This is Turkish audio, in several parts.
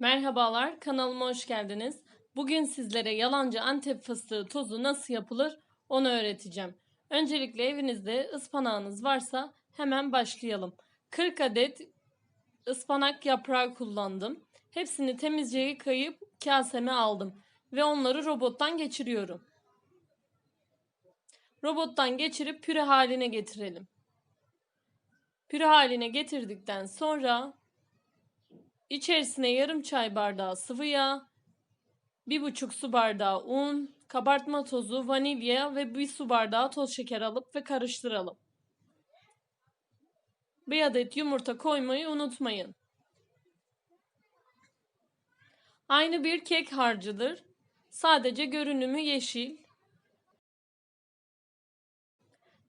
Merhabalar, kanalıma hoş geldiniz. Bugün sizlere yalancı Antep fıstığı tozu nasıl yapılır onu öğreteceğim. Öncelikle evinizde ıspanağınız varsa hemen başlayalım. 40 adet ıspanak yaprağı kullandım. Hepsini temizce yıkayıp kaseme aldım ve onları robottan geçiriyorum. Robottan geçirip püre haline getirelim. Püre haline getirdikten sonra İçerisine yarım çay bardağı sıvı yağ, bir buçuk su bardağı un, kabartma tozu, vanilya ve bir su bardağı toz şeker alıp ve karıştıralım. Bir adet yumurta koymayı unutmayın. Aynı bir kek harcıdır. Sadece görünümü yeşil.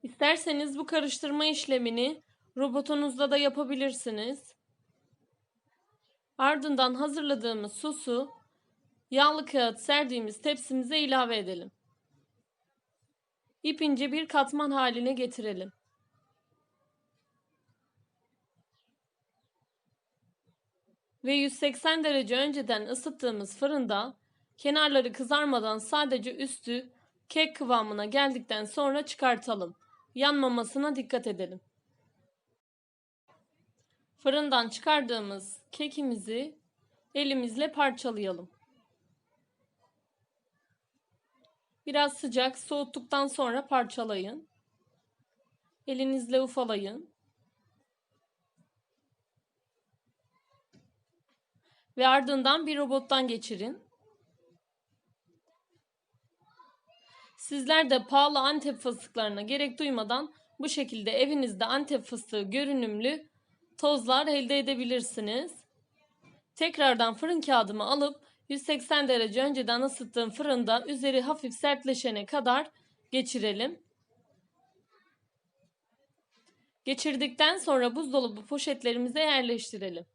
İsterseniz bu karıştırma işlemini robotunuzda da yapabilirsiniz. Ardından hazırladığımız sosu yağlı kağıt serdiğimiz tepsimize ilave edelim. İp ince bir katman haline getirelim. Ve 180 derece önceden ısıttığımız fırında kenarları kızarmadan sadece üstü kek kıvamına geldikten sonra çıkartalım. Yanmamasına dikkat edelim. Fırından çıkardığımız kekimizi elimizle parçalayalım. Biraz sıcak soğuttuktan sonra parçalayın. Elinizle ufalayın. Ve ardından bir robottan geçirin. Sizler de pahalı Antep fıstıklarına gerek duymadan bu şekilde evinizde Antep fıstığı görünümlü tozlar elde edebilirsiniz. Tekrardan fırın kağıdımı alıp 180 derece önceden ısıttığım fırında üzeri hafif sertleşene kadar geçirelim. Geçirdikten sonra buzdolabı poşetlerimize yerleştirelim.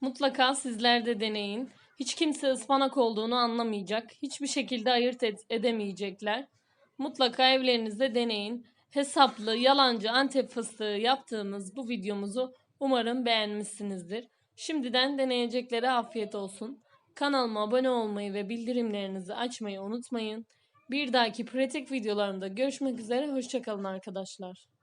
Mutlaka sizler de deneyin. Hiç kimse ıspanak olduğunu anlamayacak. Hiçbir şekilde ayırt edemeyecekler. Mutlaka evlerinizde deneyin. Hesaplı, yalancı Antep fıstığı yaptığımız bu videomuzu umarım beğenmişsinizdir. Şimdiden deneyeceklere afiyet olsun. Kanalıma abone olmayı ve bildirimlerinizi açmayı unutmayın. Bir dahaki pratik videolarımda görüşmek üzere. Hoşçakalın arkadaşlar.